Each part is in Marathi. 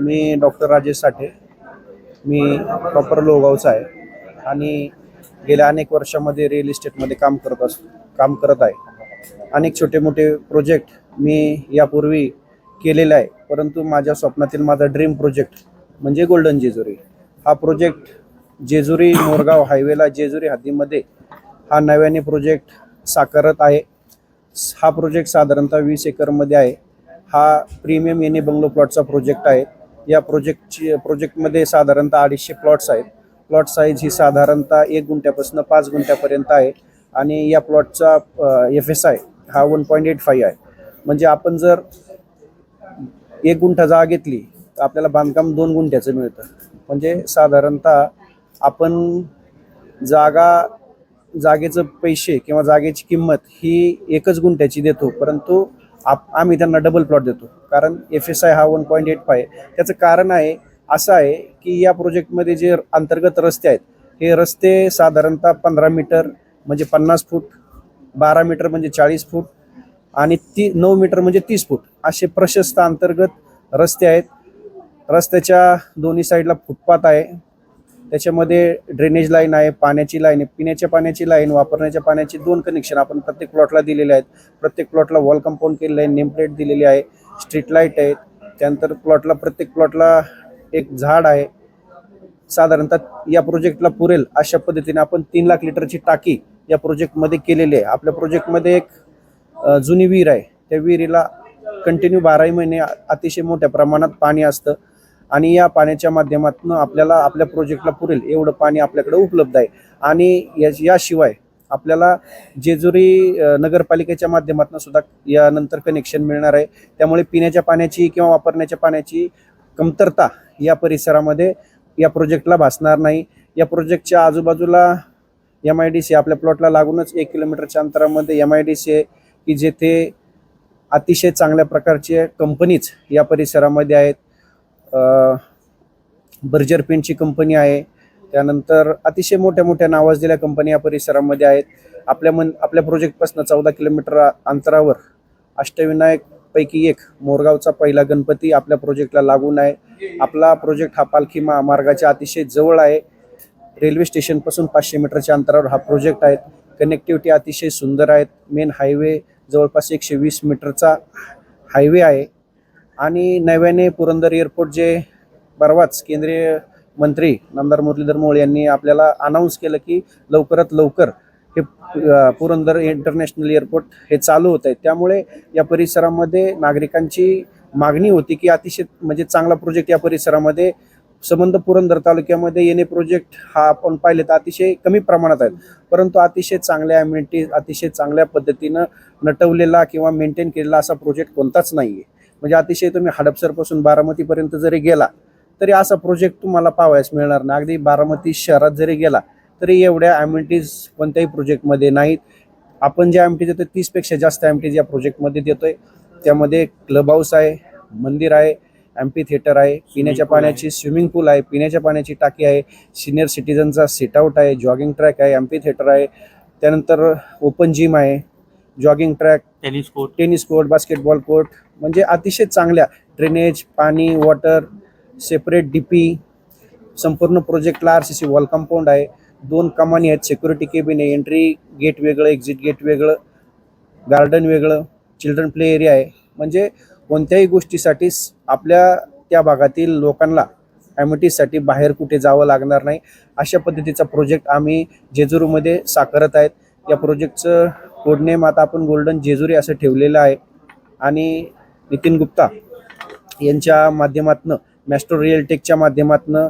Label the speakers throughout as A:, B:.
A: मी डॉक्टर राजेश साठे. मी प्रॉपर लोगावचा आहे. आणि गेल्या अनेक वर्षामध्ये रिअल इस्टेटमध्ये काम करत अस काम करत आहे. अनेक छोटे मोठे प्रोजेक्ट मी यापूर्वी केलेले आहे. परंतु माझ्या स्वप्नातील माझा ड्रीम प्रोजेक्ट म्हणजे गोल्डन जेजुरी हा प्रोजेक्ट जेजुरी मोरगाव हायवेला जेजुरी हद्दीमध्ये हा नव्याने प्रोजेक्ट साकारत आहे. हा प्रोजेक्ट साधारणतः वीस एकरमध्ये आहे. हा प्रीमियम एनी बंगलो प्लॉटचा प्रोजेक्ट आहे. या प्रोजेक्टची प्रोजेक्टमध्ये साधारणतः अडीचशे प्लॉट्स आहेत. प्लॉट साईज ही साधारणतः एक गुंठ्यापासून पाच गुंठ्यापर्यंत आहे. आणि या प्लॉटचा एफ एस आय हा वन पॉईंट एट फाईव्ह आहे. म्हणजे आपण जर एक गुंठा जागा घेतली तर आपल्याला बांधकाम दोन गुंठ्याचं मिळतं. म्हणजे साधारणतः आपण जागा जागेचं पैसे किंवा जागेची किंमत ही एकच गुंठ्याची देतो. परंतु आप आम्ही त्यांना डबल प्लॉट देतो. कारण एफ एस आय हा वन पॉईंट एट फाय त्याचं कारण आहे असं आहे की या प्रोजेक्टमध्ये जे अंतर्गत रस्ते आहेत हे रस्ते साधारणतः पंधरा मीटर म्हणजे पन्नास फूट बारा मीटर म्हणजे चाळीस फूट आणि ती नऊ मीटर म्हणजे तीस फूट असे प्रशस्त अंतर्गत रस्ते आहेत. रस्त्याच्या दोन्ही साईडला फुटपाथ आहे. त्याच्यामध्ये ड्रेनेज लाईन आहे पाण्याची लाईन आहे पिण्याच्या पाण्याची लाईन वापरण्याच्या पाण्याची दोन कनेक्शन आपण प्रत्येक प्लॉटला दिलेले आहेत. प्रत्येक प्लॉटला वॉल कंपाऊंड केलेलं आहे नेमप्लेट दिलेली आहे स्ट्रीट लाइट आहे. त्यानंतर प्लॉटला प्रत्येक प्लॉटला एक झाड आहे. साधारणतः या प्रोजेक्टला पुरेल अशा पद्धतीने आपण तीन लाख लिटरची टाकी या प्रोजेक्टमध्ये केलेली आहे. आपल्या प्रोजेक्टमध्ये एक जुनी विहीर आहे. त्या विहिरीला कंटिन्यू बाराही महिने अतिशय मोठ्या प्रमाणात पाणी असतं. आणि या पाण्याच्या माध्यमातून आपल्याला आपल्या प्रोजेक्टला पुरेल एवढं पाणी आपल्याकडे उपलब्ध आहे. आणि या याशिवाय आपल्याला जेजुरी नगरपालिकेच्या माध्यमातून सुद्धा यानंतर कनेक्शन मिळणार आहे. त्यामुळे पिण्याच्या पाण्याची किंवा वापरण्याच्या पाण्याची कमतरता या परिसरामध्ये या प्रोजेक्टला भासणार नाही. या प्रोजेक्टच्या आजूबाजूला एम आय डी सी आपल्या प्लॉटला लागूनच एक किलोमीटरच्या अंतरामध्ये एम आय डी सी आहे की जेथे अतिशय चांगल्या प्रकारचे कंपनीज या परिसरामध्ये आहेत. बर्जर पेंटची कंपनी आहे. त्यानंतर अतिशय मोठ्या मोठ्या नावाजलेल्या कंपनी या परिसरामध्ये आहेत. आपल्या मन आपल्या प्रोजेक्टपासून चौदा किलोमीटर अंतरावर अष्टविनायक पैकी एक मोरगावचा पहिला गणपती आपल्या प्रोजेक्टला लागून आहे. आपला प्रोजेक्ट हा पालखी महामार्गाच्या अतिशय जवळ आहे. रेल्वे स्टेशनपासून पाचशे मीटरच्या अंतरावर हा प्रोजेक्ट आहे. कनेक्टिव्हिटी अतिशय सुंदर आहेत. मेन हायवे जवळपास एकशे वीस मीटरचा हायवे आहे. आणि नव्याने पुरंदर एअरपोर्ट जे परवाच केंद्रीय मंत्री नामदार मुरलीधर मोळ यांनी आपल्याला अनाऊन्स केलं की लवकरात लवकर हे पुरंदर इंटरनॅशनल एअरपोर्ट हे चालू होत आहे. त्यामुळे या परिसरामध्ये नागरिकांची मागणी होती की अतिशय म्हणजे चांगला प्रोजेक्ट या परिसरामध्ये संबंध पुरंदर तालुक्यामध्ये येणे प्रोजेक्ट हा आपण पाहिले तर अतिशय कमी प्रमाणात आहेत. परंतु अतिशय चांगल्या ॲम्युनिटी अतिशय चांगल्या पद्धतीनं नटवलेला किंवा मेंटेन केलेला असा प्रोजेक्ट कोणताच नाही आहे म्हणजे अतिशय तुम्ही हडपसरपासून बारामतीपर्यंत जरी गेला तरी असा प्रोजेक्ट तुम्हाला पाहावयास मिळणार नाही. अगदी बारामती शहरात जरी गेला तरी एवढ्या ॲम्युनिटीज कोणत्याही प्रोजेक्टमध्ये नाहीत. आपण ज्या ॲम्युनिटीज देतो तीसपेक्षा जास्त ॲम्युनिटीज या प्रोजेक्टमध्ये देतोय. त्यामध्ये क्लब हाऊस आहे मंदिर आहे ॲम्पी थिएटर आहे पिण्याच्या पाण्याची स्विमिंग पूल आहे पिण्याच्या पाण्याची टाकी आहे सिनियर सिटीजनचा सिट आउट आहे जॉगिंग ट्रॅक आहे ॲम्पी थिएटर आहे. त्यानंतर ओपन जिम आहे jogging track
B: tennis court.
A: Tennis court basketball court म्हणजे अतिशय चांगल्या. ड्रेनेज पाणी वॉटर सेपरेट डी पी संपूर्ण प्रोजेक्टला R C C wall compound आहे. दोन कमानी आहेत सिक्युरिटी केबिन आहे एंट्री गेट वेगळं एक्झिट गेट वेगळं गार्डन वेगळं चिल्ड्रन प्ले एरिया आहे. म्हणजे कोणत्याही गोष्टीसाठी आपल्या त्या भागातील लोकांना ॲम्युनिटीजसाठी बाहेर कुठे जावं लागणार नाही. अशा पद्धतीचा प्रोजेक्ट आम्ही जेजुरीमध्ये साकारत आहेत. या प्रोजेक्टचं कोडनेम आता आपण गोल्डन जेजुरी असं ठेवलेलं आहे. आणि नितीन गुप्ता यांच्या माध्यमातनं मॅस्ट्रो रिअल टेकच्या माध्यमातनं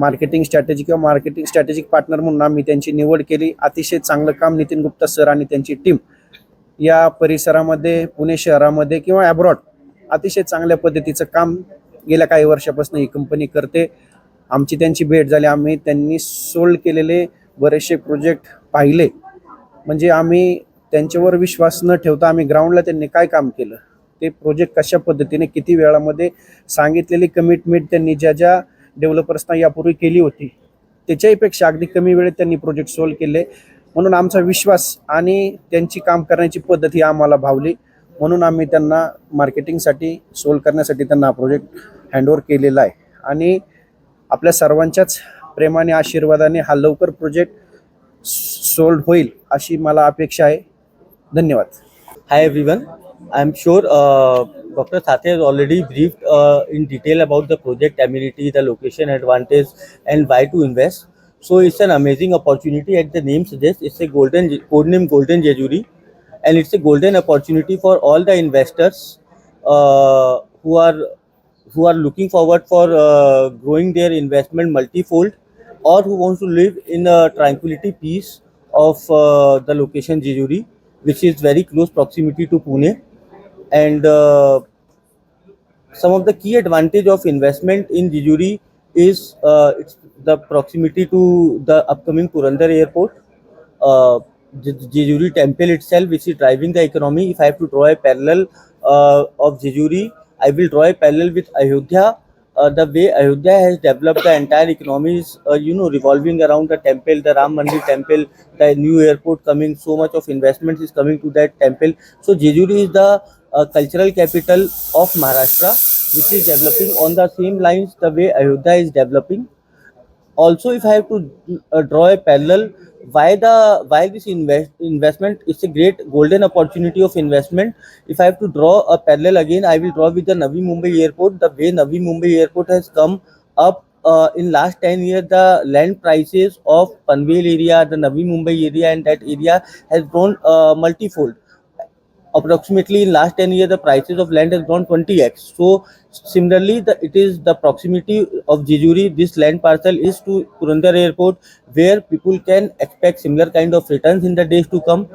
A: मार्केटिंग स्ट्रॅटेजी किंवा मार्केटिंग स्ट्रॅटेजिक पार्टनर म्हणून आम्ही त्यांची निवड केली. अतिशय चांगलं काम नितीन गुप्ता सर आणि त्यांची टीम या परिसरामध्ये पुणे शहरामध्ये किंवा ॲब्रॉड अतिशय चांगल्या पद्धतीचं काम गेल्या काही वर्षापासून ही कंपनी करते. आमची त्यांची भेट झाली. आम्ही त्यांनी सोल्ड केलेले बरेचसे प्रोजेक्ट पाहिले. म्हणजे आम्ही त्यांच्यावर विश्वास न ठेवता आम्ही ग्राउंडला त्यांनी काय काम केलं? ते प्रोजेक्ट कशा पद्धतीने किती वेळामध्ये सांगितलेली कमिटमेंट त्यांनी ज्या ज्या डेव्हलपर्सना यापूर्वी केली होती त्याच्याहीपेक्षा अगदी कमी वेळेत त्यांनी प्रोजेक्ट सोल्व केले. म्हणून आमचा विश्वास आणि त्यांची काम करण्याची पद्धत ही आम्हाला भावली. म्हणून आम्ही त्यांना मार्केटिंगसाठी सोल्व करण्यासाठी त्यांना हा प्रोजेक्ट हँडओव्हर केलेला आहे. आणि आपल्या सर्वांच्याच प्रेमाने आशीर्वादाने हा लवकर प्रोजेक्ट सोल्ड होईल अशी मला अपेक्षा आहे. धन्यवाद
B: Hi everyone. I'm sure uh, Dr. Sathe has already briefed uh, in detail about the project amenity, the location advantage, and why to invest. So it's an amazing opportunity. As the name suggests, it's a golden code name Golden Jejuri, and it's a golden opportunity for all the investors uh, who are who are looking forward for uh, growing their investment multifold, or who wants to live in a tranquility peace of uh, the location Jejuri which is very close proximity to Pune. And uh, some of the key advantage of investment in Jejuri is uh, the proximity to the upcoming Purandar airport. Uh, temple itself, which is driving the economy. If I have to draw a parallel uh, of Jejuri, I will draw a parallel with Ayodhya. Uh, the way Ayodhya has developed the entire economy is, uh, you know, revolving around the temple, the Ram Mandir temple, the new airport coming. So much of investments is coming to that temple. So Jejuri is the uh, cultural capital of Maharashtra, which is developing on the same lines the way Ayodhya is developing also if i have to uh, draw a parallel why the why this invest investment is a great golden opportunity of investment. If i have to draw a parallel again i will draw with the navi mumbai airport. The way navi mumbai airport has come up uh, in last 10 years the land prices of panvel area the navi mumbai area and that area has grown uh, multifold approximately in last 10 years the prices of land has grown 20x so similarly the, it is the proximity of jejuri this land parcel is to purandar airport where people can expect similar kind of returns in the days to come.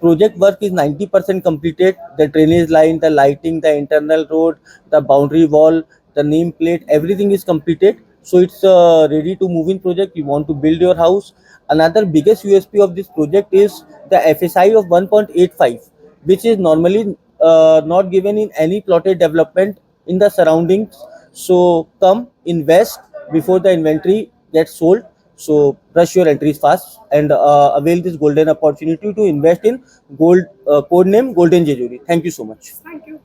B: Project work is 90% completed. The drainage line the lighting the internal road the boundary wall the name plate everything is completed. So it's a ready to move in project. You want to build your house. Another biggest usp of this project is the fsi of 1.85 which is normally uh, not given in any plotted development in the surroundings. So come invest before the inventory gets sold. So rush your entries fast and uh, avail this golden opportunity to invest in gold uh, code name Golden Jejuri. Thank you so much.
C: Thank you.